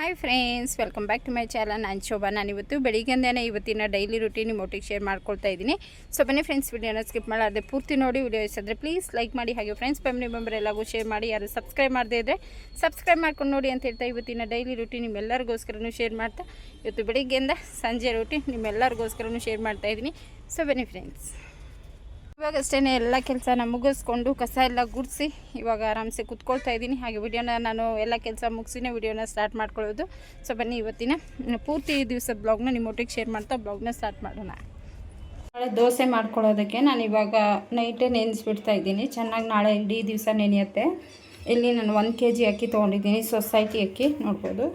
Hi friends welcome back to my channel ನಾನು ಶೋಭಾ. ನಾನು ಇವತ್ತು ಬೆಳಿಗ್ಗೆಂದೇ ಇವತ್ತಿನ ಡೈಲಿ ರುಟೀನ್ ನಿಮ್ಮೊಟ್ಟಿಗೆ ಶೇರ್ ಮಾಡ್ಕೊಳ್ತಾ ಇದ್ದೀನಿ. ಸೊ ಬನ್ನಿ ಫ್ರೆಂಡ್ಸ್ ವಿಡಿಯೋನ ಸ್ಕಿಪ್ ಮಾಡಾರ್ದೆ ಪೂರ್ತಿ ನೋಡಿ ವಿಡಿಯೋ ಇಷ್ಟಾದರೆ ಪ್ಲೀಸ್ ಲೈಕ್ ಮಾಡಿ. ಹಾಗೆ ಫ್ರೆಂಡ್ಸ್ ಫ್ಯಾಮಿಲಿ ಮೆಂಬರ್ ಎಲ್ಲಗೂ ಶೇರ್ ಮಾಡಿ. ಯಾರು ಸಬ್ಸ್ಕ್ರೈಬ್ ಮಾಡದೇ ಇದ್ದರೆ ಸಬ್ಸ್ಕ್ರೈಬ್ ಮಾಡ್ಕೊಂಡು ನೋಡಿ ಅಂತ ಹೇಳ್ತಾ ಇವತ್ತಿನ ಡೈಲಿ ರುಟೀನ್ ನಿಮ್ಮೆಲ್ಲರಿಗೋಸ್ಕರನೂ ಶೇರ್ ಮಾಡ್ತಾ, ಇವತ್ತು ಬೆಳಿಗ್ಗೆಯಿಂದ ಸಂಜೆ ರುಟೀನ್ ನಿಮ್ಮೆಲ್ಲರಿಗೋಸ್ಕರನೂ ಶೇರ್ ಮಾಡ್ತಾ ಇದ್ದೀನಿ. ಸೊ ಬನ್ನಿ ಫ್ರೆಂಡ್ಸ್ ಇವಾಗಷ್ಟೇ ಎಲ್ಲ ಕೆಲಸನ ಮುಗಿಸ್ಕೊಂಡು ಕಸ ಎಲ್ಲ ಗುಡಿಸಿ ಇವಾಗ ಆರಾಮ್ಸೆ ಕುತ್ಕೊಳ್ತಾ ಇದ್ದೀನಿ. ಹಾಗೆ ವಿಡಿಯೋನ ನಾನು ಎಲ್ಲ ಕೆಲಸ ಮುಗಿಸಿನೇ ವಿಡಿಯೋನ ಸ್ಟಾರ್ಟ್ ಮಾಡ್ಕೊಳ್ಳೋದು. ಸೊ ಬನ್ನಿ ಇವತ್ತಿನ ಪೂರ್ತಿ ದಿವಸದ ಬ್ಲಾಗ್ನ ನಿಮ್ಮೊಟ್ಟಿಗೆ ಶೇರ್ ಮಾಡ್ತಾ ಬ್ಲಾಗ್ನ ಸ್ಟಾರ್ಟ್ ಮಾಡೋಣ. ನಾಳೆ ದೋಸೆ ಮಾಡ್ಕೊಳ್ಳೋದಕ್ಕೆ ನಾನು ಇವಾಗ ನೈಟೇ ನೆನೆಸ್ಬಿಡ್ತಾ ಇದ್ದೀನಿ. ಚೆನ್ನಾಗಿ ನಾಳೆ ಇಡೀ ದಿವಸ ನೆನೆಯುತ್ತೆ. ಇಲ್ಲಿ ನಾನು ಒಂದು ಕೆ ಜಿ ಅಕ್ಕಿ ತೊಗೊಂಡಿದ್ದೀನಿ. ಸೊಸೈಟಿ ಅಕ್ಕಿ ನೋಡ್ಬೋದು.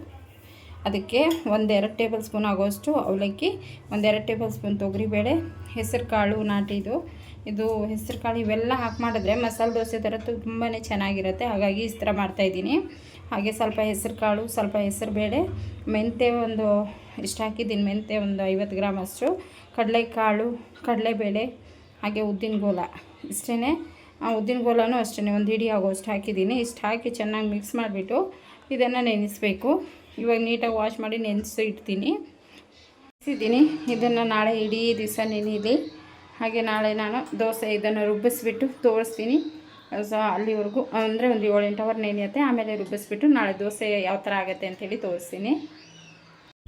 ಅದಕ್ಕೆ ಒಂದೆರಡು ಟೇಬಲ್ ಸ್ಪೂನ್ ಆಗೋಷ್ಟು ಅವಲಕ್ಕಿ ಒಂದೆರಡು ಟೇಬಲ್ ಸ್ಪೂನ್ ತೊಗರಿಬೇಳೆ ಹೆಸರು ಕಾಳು ನಾಟಿದು ಇದು ಹೆಸರು ಕಾಳು ಇವೆಲ್ಲ ಹಾಕಿ ಮಾಡಿದ್ರೆ ಮಸಾಲೆ ದೋಸೆ ಥರ ತುಂಬಾ ಚೆನ್ನಾಗಿರುತ್ತೆ. ಹಾಗಾಗಿ ಈ ಥರ ಮಾಡ್ತಾಯಿದ್ದೀನಿ ಹಾಗೆ ಸ್ವಲ್ಪ ಹೆಸರು ಕಾಳು, ಸ್ವಲ್ಪ ಹೆಸರು ಬೇಳೆ, ಮೆಂತ್ಯ ಒಂದು ಇಷ್ಟು ಹಾಕಿದ್ದೀನಿ. ಮೆಂತ್ಯ ಒಂದು ಐವತ್ತು ಗ್ರಾಮ್ ಅಷ್ಟು. ಕಡಲೆಕಾಳು, ಕಡಲೆಬೇಳೆ, ಹಾಗೆ ಉದ್ದಿನ ಗೋಲ ಇಷ್ಟೇ ಉದ್ದಿನ ಗೋಲನೂ ಅಷ್ಟೇ ಒಂದು ಹಿಡಿ ಆಗೋಷ್ಟು ಹಾಕಿದ್ದೀನಿ. ಇಷ್ಟು ಹಾಕಿ ಚೆನ್ನಾಗಿ ಮಿಕ್ಸ್ ಮಾಡಿಬಿಟ್ಟು ಇದನ್ನು ನೆನೆಸ್ಬೇಕು. ಇವಾಗ ನೀಟಾಗಿ ವಾಶ್ ಮಾಡಿ ನೆನೆಸಿ ಇಡ್ತೀನಿ. ನೆನೆಸಿದ್ದೀನಿ. ಇದನ್ನು ನಾಳೆ ಇಡೀ ದಿವಸ ನೆನೀಲಿ ಹಾಗೆ ನಾಳೆ ನಾನು ದೋಸೆ ಇದನ್ನು ರುಬ್ಬಿಸ್ಬಿಟ್ಟು ತೋರಿಸ್ತೀನಿ. ಸೊ, ಅಲ್ಲಿವರೆಗೂ, ಅಂದರೆ ಒಂದು ಏಳು ಎಂಟು ಅವರ್ ನೆನೆಯುತ್ತೆ. ಆಮೇಲೆ ರುಬ್ಬಿಸ್ಬಿಟ್ಟು ನಾಳೆ ದೋಸೆ ಯಾವ ಥರ ಆಗುತ್ತೆ ಅಂತೇಳಿ ತೋರಿಸ್ತೀನಿ.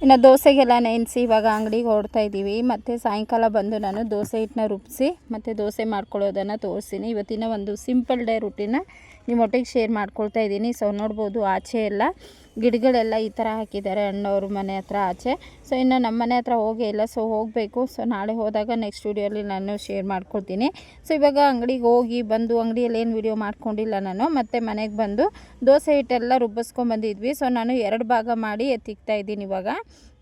ಇನ್ನು ದೋಸೆಗೆಲ್ಲ ನೆನೆಸಿ ಇವಾಗ ಅಂಗಡಿಗೆ ಹೊರಡ್ತಾ ಇದ್ದೀವಿ. ಮತ್ತು ಸಾಯಂಕಾಲ ಬಂದು ನಾನು ದೋಸೆ ಹಿಟ್ಟನ್ನ ರುಬ್ಬಿಸಿ, ಮತ್ತು ದೋಸೆ ಮಾಡ್ಕೊಳ್ಳೋದನ್ನು ತೋರಿಸ್ತೀನಿ. ಇವತ್ತಿನ ಒಂದು ಸಿಂಪಲ್ ಡೇ ರುಟೀನ ನಿಮ್ಮೊಟ್ಟಿಗೆ ಶೇರ್ ಮಾಡ್ಕೊಳ್ತಾ ಇದ್ದೀನಿ. ಸೊ, ನೋಡ್ಬೋದು ಆಚೆ ಎಲ್ಲ. ಗಿಡಗಳೆಲ್ಲ ಈ ಥರ ಹಾಕಿದ್ದಾರೆ ಅಣ್ಣವ್ರ ಮನೆ ಹತ್ರ ಆಚೆ. ಸೊ ಇನ್ನು ನಮ್ಮ ಮನೆ ಹತ್ರ ಹೋಗೇ ಇಲ್ಲ. ಸೊ ಹೋಗಬೇಕು. ಸೊ ನಾಳೆ ಹೋದಾಗ ನೆಕ್ಸ್ಟ್ ವೀಡಿಯೋಲಿ ನಾನು ಶೇರ್ ಮಾಡ್ಕೊಳ್ತೀನಿ. ಸೊ ಇವಾಗ ಅಂಗಡಿಗೆ ಹೋಗಿ ಬಂದು ಅಂಗಡಿಯಲ್ಲಿ ಏನು ವೀಡಿಯೋ ಮಾಡ್ಕೊಂಡಿಲ್ಲ ನಾನು, ಮತ್ತು ಮನೆಗೆ ಬಂದು ದೋಸೆ ಹಿಟ್ಟೆಲ್ಲ ರುಬ್ಬಿಸ್ಕೊಂಬಂದಿದ್ವಿ ಸೊ ನಾನು ಎರಡು ಭಾಗ ಮಾಡಿ ಎತ್ತಿಕ್ತಾ ಇದ್ದೀನಿ ಇವಾಗ.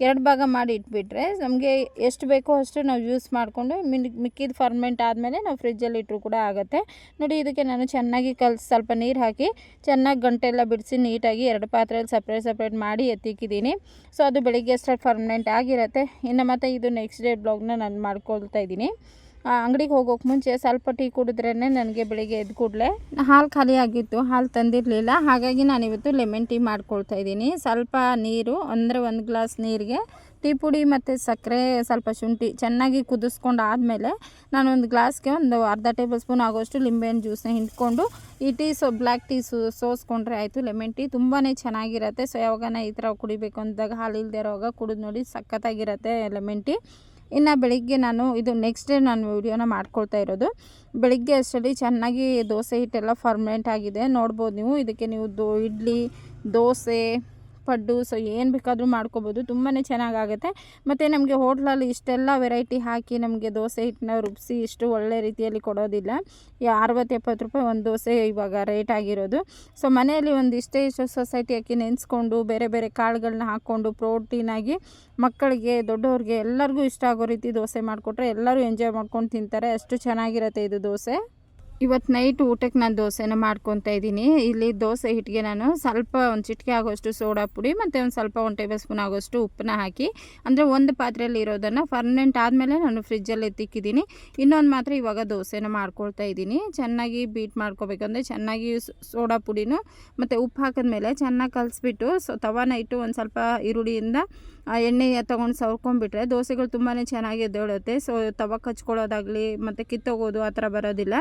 ಎರಡು ಭಾಗ ಮಾಡಿ ಇಟ್ಬಿಟ್ರೆ ನಮಗೆ ಎಷ್ಟು ಬೇಕೋ ಅಷ್ಟು ನಾವು ಯೂಸ್ ಮಾಡಿಕೊಂಡು ಮಿನ್, ಮಿಕ್ಕಿದ ಫರ್ಮೆಂಟ್ ಆದಮೇಲೆ ನಾವು ಫ್ರಿಜ್ಜಲ್ಲಿ ಇಟ್ಟರು ಕೂಡ ಆಗುತ್ತೆ. ನೋಡಿ, ಇದಕ್ಕೆ ನಾನು ಚೆನ್ನಾಗಿ ಕಲ್ಸಿ, ಸ್ವಲ್ಪ ನೀರು ಹಾಕಿ ಚೆನ್ನಾಗಿ ಗಂಟೆಲ್ಲ ಬಿಡಿಸಿ ನೀಟಾಗಿ ಎರಡು ಪಾತ್ರೆಯಲ್ಲಿ ಸಪ್ರೇಟ್ ಸಪ್ರೇಟ್ ಮಾಡಿ ಎತ್ತಿಕ್ಕಿದ್ದೀನಿ. ಸೊ ಅದು ಬೆಳಿಗ್ಗೆ ಅಷ್ಟೇ ಪರ್ಮನೆಂಟ್ ಆಗಿರುತ್ತೆ. ಇನ್ನು ಮತ್ತು ಇದು ನೆಕ್ಸ್ಟ್ ಡೇ ಬ್ಲಾಗ್ನ ನಾನು ಮಾಡ್ಕೊಳ್ತಾ ಇದ್ದೀನಿ. ಅಂಗಡಿಗೆ ಹೋಗೋಕೆ ಮುಂಚೆ ಸ್ವಲ್ಪ ಟೀ ಕುಡಿದ್ರೇ ನನಗೆ ಬೆಳಿಗ್ಗೆ ಎದ್ದು ಕೂಡಲೇ ಹಾಲು ಖಾಲಿ ಆಗಿತ್ತು, ಹಾಲು ತಂದಿರಲಿಲ್ಲ. ಹಾಗಾಗಿ ನಾನಿವತ್ತು ಲೆಮನ್ ಟೀ ಮಾಡ್ಕೊಳ್ತಾ ಇದ್ದೀನಿ. ಸ್ವಲ್ಪ ನೀರು, ಅಂದರೆ ಒಂದು ಗ್ಲಾಸ್ ನೀರಿಗೆ ಟೀ ಪುಡಿ ಮತ್ತು ಸಕ್ಕರೆ ಸ್ವಲ್ಪ ಶುಂಠಿ ಚೆನ್ನಾಗಿ ಕುದಿಸ್ಕೊಂಡು ಆದಮೇಲೆ ಒಂದು ಗ್ಲಾಸ್ಗೆ ಒಂದು ಅರ್ಧ ಟೇಬಲ್ ಸ್ಪೂನ್ ಆಗೋಷ್ಟು ಲಿಂಬೆಹಣ್ಣು ಜ್ಯೂಸನ್ನ ಹಿಂಡ್ಕೊಂಡು ಈ ಟೀ ಸೊ ಬ್ಲ್ಯಾಕ್ ಟೀ ಸೋ, ಸೋಸ್ಕೊಂಡ್ರೆ ಆಯಿತು. ಲೆಮನ್ ಟೀ ತುಂಬಾ ಚೆನ್ನಾಗಿರುತ್ತೆ. ಸೊ ಯಾವಾಗನ ಈ ಥರ ಕುಡಿಬೇಕು ಅಂದಾಗ ಹಾಲು ಇಲ್ಲದೆ ಇರೋವಾಗ ಕುಡಿದು ನೋಡಿ ಸಖತ್ತಾಗಿರುತ್ತೆ ಲೆಮನ್ ಟೀ ಇನ್ನು ಬೆಳಿಗ್ಗೆ ನಾನು ಇದು ನೆಕ್ಸ್ಟ್ ಡೇ ನಾನು ವೀಡಿಯೋನ ಮಾಡ್ಕೊಳ್ತಾ ಇರೋದು. ಬೆಳಿಗ್ಗೆ ಅಷ್ಟರಲ್ಲಿ ಚೆನ್ನಾಗಿ ದೋಸೆ ಹಿಟ್ಟೆಲ್ಲ ಫರ್ಮೆಂಟ್ ಆಗಿದೆ. ನೋಡ್ಬೋದು ನೀವು. ಇದಕ್ಕೆ ನೀವು ದೋ, ಇಡ್ಲಿ, ದೋಸೆ ಪಡ್ಡು ಸೊ ಏನು ಬೇಕಾದರೂ ಮಾಡ್ಕೋಬೋದು. ತುಂಬಾ ಚೆನ್ನಾಗಾಗುತ್ತೆ. ಮತ್ತು ನಮಗೆ ಹೋಟ್ಲಲ್ಲಿ ಇಷ್ಟೆಲ್ಲ ವೆರೈಟಿ ಹಾಕಿ ನಮಗೆ ದೋಸೆ ಹಿಟ್ಟನ್ನ ರುಬ್ಬಿಸಿ ಇಷ್ಟು ಒಳ್ಳೆ ರೀತಿಯಲ್ಲಿ ಕೊಡೋದಿಲ್ಲ. ಅರವತ್ತು ಎಪ್ಪತ್ತು ರೂಪಾಯಿ ಒಂದು ದೋಸೆ ಇವಾಗ ರೇಟ್ ಆಗಿರೋದು. ಸೊ ಮನೆಯಲ್ಲಿ ಒಂದು ಇಷ್ಟೇ ಇಷ್ಟು ಸೊಸೈಟಿ ಹಾಕಿ ನೆನೆಸ್ಕೊಂಡು, ಬೇರೆ ಬೇರೆ ಕಾಳುಗಳನ್ನ ಹಾಕ್ಕೊಂಡು ಪ್ರೋಟೀನಾಗಿ ಮಕ್ಕಳಿಗೆ, ದೊಡ್ಡವ್ರಿಗೆ ಎಲ್ಲರಿಗೂ ಇಷ್ಟ ಆಗೋ ರೀತಿ ದೋಸೆ ಮಾಡಿಕೊಟ್ರೆ ಎಲ್ಲರೂ ಎಂಜಾಯ್ ಮಾಡ್ಕೊಂಡು ತಿಂತಾರೆ. ಅಷ್ಟು ಚೆನ್ನಾಗಿರುತ್ತೆ ಇದು ದೋಸೆ. ಇವತ್ತು ನೈಟ್ ಊಟಕ್ಕೆ ನಾನು ದೋಸೆನ ಮಾಡ್ಕೊತಾ ಇದ್ದೀನಿ. ಇಲ್ಲಿ ದೋಸೆ ಹಿಟ್ಟಿಗೆ ನಾನು ಸ್ವಲ್ಪ ಒಂದು ಚಿಟಿಕೆ ಆಗೋಷ್ಟು ಸೋಡಾ ಪುಡಿ ಮತ್ತು ಒಂದು ಸ್ವಲ್ಪ ಒಂದು ಟೇಬಲ್ ಸ್ಪೂನ್ ಆಗೋಷ್ಟು ಉಪ್ಪನ್ನ ಹಾಕಿ, ಅಂದರೆ ಒಂದು ಪಾತ್ರೆಯಲ್ಲಿ ಇರೋದನ್ನು ಫರ್ಮೆಂಟ್ ಆದಮೇಲೆ ನಾನು ಫ್ರಿಜ್ಜಲ್ಲಿ ಎತ್ತಿಕ್ಕಿದ್ದೀನಿ ಇನ್ನೊಂದು ಮಾತ್ರ ಇವಾಗ ದೋಸೆನ ಮಾಡ್ಕೊಳ್ತಾ ಇದ್ದೀನಿ. ಚೆನ್ನಾಗಿ ಬೀಟ್ ಮಾಡ್ಕೋಬೇಕಂದ್ರೆ ಚೆನ್ನಾಗಿ ಸೋಡಾ ಪುಡಿನೂ ಮತ್ತು ಉಪ್ಪು ಹಾಕಿದ್ಮೇಲೆ ಚೆನ್ನಾಗಿ ಕಲಿಸ್ಬಿಟ್ಟು, ಸೊ ತವಾನ ಇಟ್ಟು ಒಂದು ಸ್ವಲ್ಪ ಈರುಳ್ಳಿಯಿಂದ ಎಣ್ಣೆ ತೊಗೊಂಡು ಸವ್ರ್ಕೊಂಡ್ಬಿಟ್ರೆ ದೋಸೆಗಳು ತುಂಬಾ ಚೆನ್ನಾಗಿ ಎದ್ದೇಳುತ್ತೆ. ಸೊ, ತವ ಕಚ್ಕೊಳ್ಳೋದಾಗಲಿ ಮತ್ತು ಕಿತ್ತೋಗೋದು ಆ ಥರ ಬರೋದಿಲ್ಲ.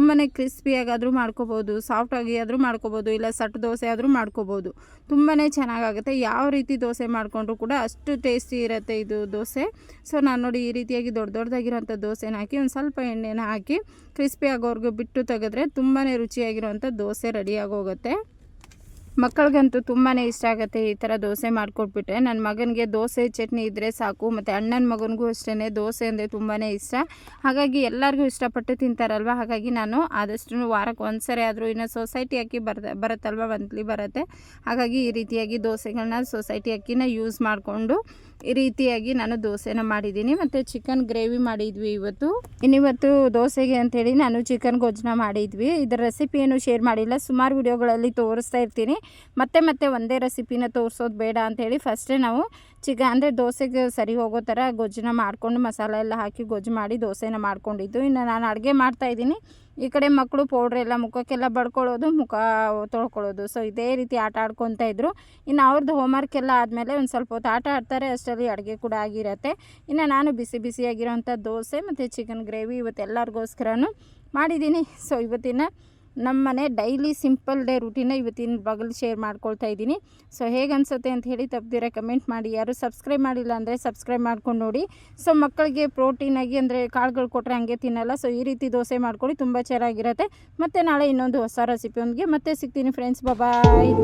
ತುಂಬಾ ಕ್ರಿಸ್ಪಿಯಾಗಾದರೂ ಮಾಡ್ಕೋಬೋದು ಸಾಫ್ಟಾಗಿ ಆದರೂ ಮಾಡ್ಕೋಬೋದು, ಇಲ್ಲ ಸಟ್ ದೋಸೆ ಆದರೂ ಮಾಡ್ಕೋಬೋದು. ತುಂಬಾ ಚೆನ್ನಾಗಾಗುತ್ತೆ. ಯಾವ ರೀತಿ ದೋಸೆ ಮಾಡಿಕೊಂಡ್ರು ಕೂಡ ಅಷ್ಟು ಟೇಸ್ಟಿ ಇರುತ್ತೆ ಇದು ದೋಸೆ. ಸೊ ನಾನು ನೋಡಿ ಈ ರೀತಿಯಾಗಿ ದೊಡ್ಡ ದೊಡ್ಡದಾಗಿರೋಂಥ ದೋಸೆನ ಹಾಕಿ ಒಂದು ಸ್ವಲ್ಪ ಎಣ್ಣೆನ ಹಾಕಿ ಕ್ರಿಸ್ಪಿ ಬಿಟ್ಟು ತೆಗೆದ್ರೆ ತುಂಬಾ ರುಚಿಯಾಗಿರೋವಂಥ ದೋಸೆ ರೆಡಿಯಾಗೋಗುತ್ತೆ ಮಕ್ಕಳಿಗಂತೂ ತುಂಬಾ ಇಷ್ಟ ಆಗುತ್ತೆ ಈ ಥರ ದೋಸೆ ಮಾಡಿಕೊಟ್ಬಿಟ್ಟೆ ನನ್ನ ಮಗನಿಗೆ ದೋಸೆ, ಚಟ್ನಿ ಇದ್ದರೆ ಸಾಕು, ಮತ್ತು ಅಣ್ಣನ ಮಗನಿಗೂ ಅಷ್ಟೇ ದೋಸೆ ಅಂದರೆ ತುಂಬಾ ಇಷ್ಟ. ಹಾಗಾಗಿ ಎಲ್ಲರಿಗೂ ಇಷ್ಟಪಟ್ಟು ತಿಂತಾರಲ್ವ? ಹಾಗಾಗಿ ನಾನು ಆದಷ್ಟು ವಾರಕ್ಕೆ ಒಂದು ಸರಿ ಆದರೂ ಇನ್ನು ಸೊಸೈಟಿ ಅಕ್ಕಿ ಬರ ಬರುತ್ತಲ್ವ? ಮಂತ್ಲಿ ಬರುತ್ತೆ. ಹಾಗಾಗಿ ಈ ರೀತಿಯಾಗಿ ದೋಸೆಗಳನ್ನ ಸೊಸೈಟಿ ಅಕ್ಕಿನ ಯೂಸ್ ಮಾಡಿಕೊಂಡು ಈ ರೀತಿಯಾಗಿ ನಾನು ದೋಸೆನ ಮಾಡಿದ್ದೀನಿ ಮತ್ತು ಚಿಕನ್ ಗ್ರೇವಿ ಮಾಡಿದ್ವಿ ಇವತ್ತು. ಇನ್ನಿವತ್ತು ದೋಸೆಗೆ ಅಂಥೇಳಿ ನಾನು ಚಿಕನ್ ಗೊಜ್ಜನ ಮಾಡಿದ್ವಿ. ಇದರ ರೆಸಿಪಿಯನ್ನು ಶೇರ್ ಮಾಡಿಲ್ಲ, ಸುಮಾರು ವಿಡಿಯೋಗಳಲ್ಲಿ ತೋರಿಸ್ತಾ ಇರ್ತೀನಿ. ಮತ್ತೆ ಮತ್ತೆ ಒಂದೇ ರೆಸಿಪಿನ ತೋರಿಸೋದು ಬೇಡ ಅಂಥೇಳಿ ಫಸ್ಟೇ ನಾವು ಚಿಕ ಅಂದರೆ ದೋಸೆಗೆ ಸರಿ ಹೋಗೋ ಥರ ಗೊಜ್ಜನ ಮಾಡಿಕೊಂಡು ಮಸಾಲೆ ಎಲ್ಲ ಹಾಕಿ ಗೊಜ್ಜು ಮಾಡಿ ದೋಸೆನ ಮಾಡ್ಕೊಂಡಿದ್ದು. ಇನ್ನು ನಾನು ಅಡುಗೆ ಮಾಡ್ತಾಯಿದ್ದೀನಿ ಈ ಕಡೆ ಮಕ್ಕಳು ಪೌಡ್ರೆಲ್ಲ ಮುಖಕ್ಕೆಲ್ಲ ಬಡ್ಕೊಳ್ಳೋದು, ಮುಖ ತೊಳ್ಕೊಳ್ಳೋದು. ಸೊ ಇದೇ ರೀತಿ ಆಟ ಆಡ್ಕೊತಾ ಇದ್ರು. ಇನ್ನು ಅವ್ರದ್ದು ಹೋಮ್ವರ್ಕ್ ಎಲ್ಲ ಆದಮೇಲೆ ಒಂದು ಸ್ವಲ್ಪ ಹೊತ್ತು ಆಟ ಆಡ್ತಾರೆ, ಅಷ್ಟರಲ್ಲಿ ಅಡುಗೆ ಕೂಡ ಆಗಿರುತ್ತೆ. ಇನ್ನು ನಾನು ಬಿಸಿ ಬಿಸಿಯಾಗಿರೋಂಥ ದೋಸೆ ಮತ್ತು ಚಿಕನ್ ಗ್ರೇವಿ ಇವತ್ತು ಎಲ್ಲರಿಗೋಸ್ಕರನೂ ಮಾಡಿದ್ದೀನಿ. ಸೊ ಇವತ್ತಿನ ನಮ್ಮ ಮನೆ ಡೈಲಿ ಸಿಂಪಲ್ ಡೇ ರೂಟೀನ ಇವತ್ತಿನ ಬಗಲ್ ಶೇರ್ ಮಾಡ್ಕೊಳ್ತಾ ಇದ್ದೀನಿ. ಸೊ ಹೇಗೆ ಅನಿಸುತ್ತೆ ಅಂತ ಹೇಳಿ ತಪ್ಪದಿರ ಕಮೆಂಟ್ ಮಾಡಿ. ಯಾರು ಸಬ್ಸ್ಕ್ರೈಬ್ ಮಾಡಿಲ್ಲ ಅಂದರೆ ಸಬ್ಸ್ಕ್ರೈಬ್ ಮಾಡ್ಕೊಂಡು ನೋಡಿ. ಸೊ ಮಕ್ಕಳಿಗೆ ಪ್ರೋಟೀನಾಗಿ ಅಂದರೆ ಕಾಳುಗಳು ಕೊಟ್ಟರೆ ಹಂಗೆ ತಿನ್ನಲ್ಲ. ಸೊ ಈ ರೀತಿ ದೋಸೆ ಮಾಡ್ಕೊಳ್ಳಿ, ತುಂಬ ಚೆನ್ನಾಗಿರುತ್ತೆ. ಮತ್ತು ನಾಳೆ ಇನ್ನೊಂದು ಹೊಸ ರೆಸಿಪಿಯೊಂದಿಗೆ ಮತ್ತೆ ಸಿಗ್ತೀನಿ ಫ್ರೆಂಡ್ಸ್ ಬಾಯ್